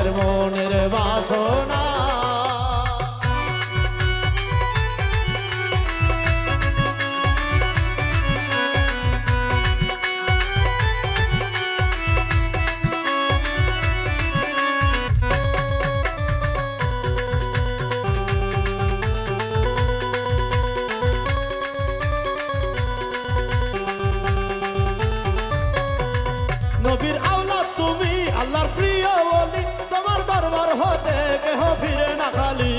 ভক্তের মনের বাসনা। নবীর আল্লাহর প্রিয় কেহ ফিরে না খালি।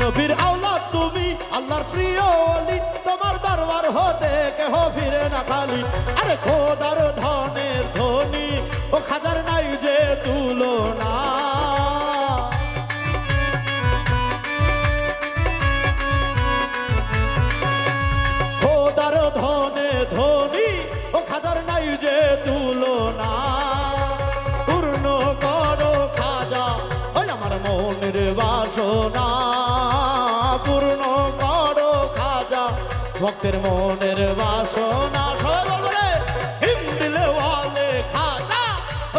নবীর আওলাদ তুমি, আল্লাহর প্রিয় অলি, তোমার দরবার হতে কেহ ফিরে না খালি। আরে খোদার ধনের ধনী ও খাজার নাই বাসনা পূর্ণ করো খাজা ভক্তের মনের বাসনা। হিন্দিলে ওয়ালে খাজা,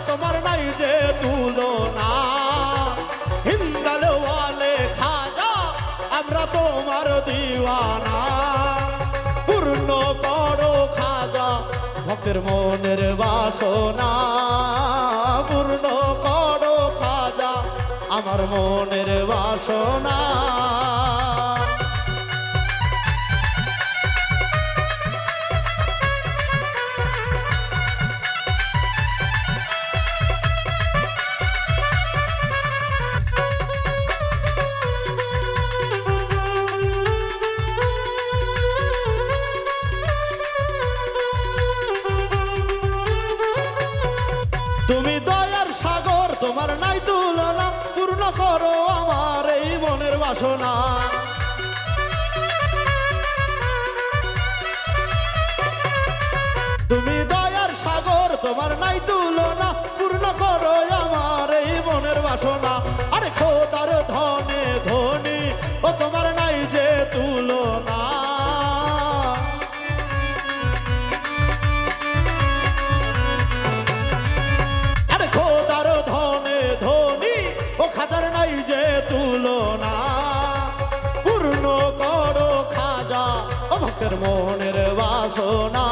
তোমার নাই যে হিন্দালে ওয়ালে খাজা, আমরা তোমার দিওয়ানা। পূর্ণ করো খাজা ভক্তের মনের বাসনা। পূর্ণ করো আমার মনের বাসনা। তুমি দয়ার সাগর তোমার নাই তুমি দয়ার সাগর, তোমার নাই তুলনা। পূর্ণ করো আমার এই মনের বাসনা। আরে খোদার ধনে ধনী, ও তোমার নাই যে তুলনা। আরে ও নাই যে পূর্ণ খাজা মনের বাসনা।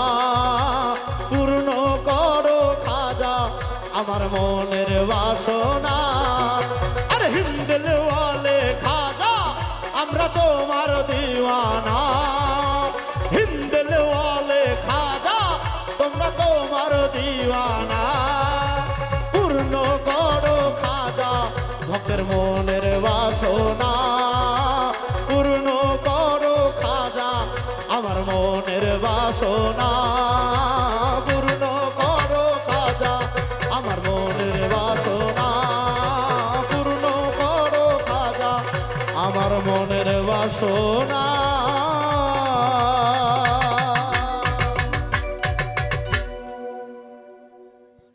মনের বাসনা। আর হিন্দিল ওয়ালে খাজা, আমরা তোমার দিওয়ানা। হিন্দিল ওয়ালে খাজা, তোমরা তোমার দিওয়ানা। পূর্ণ করো খাজা, ভক্তের মনের বাসনা। মনের বাসনা।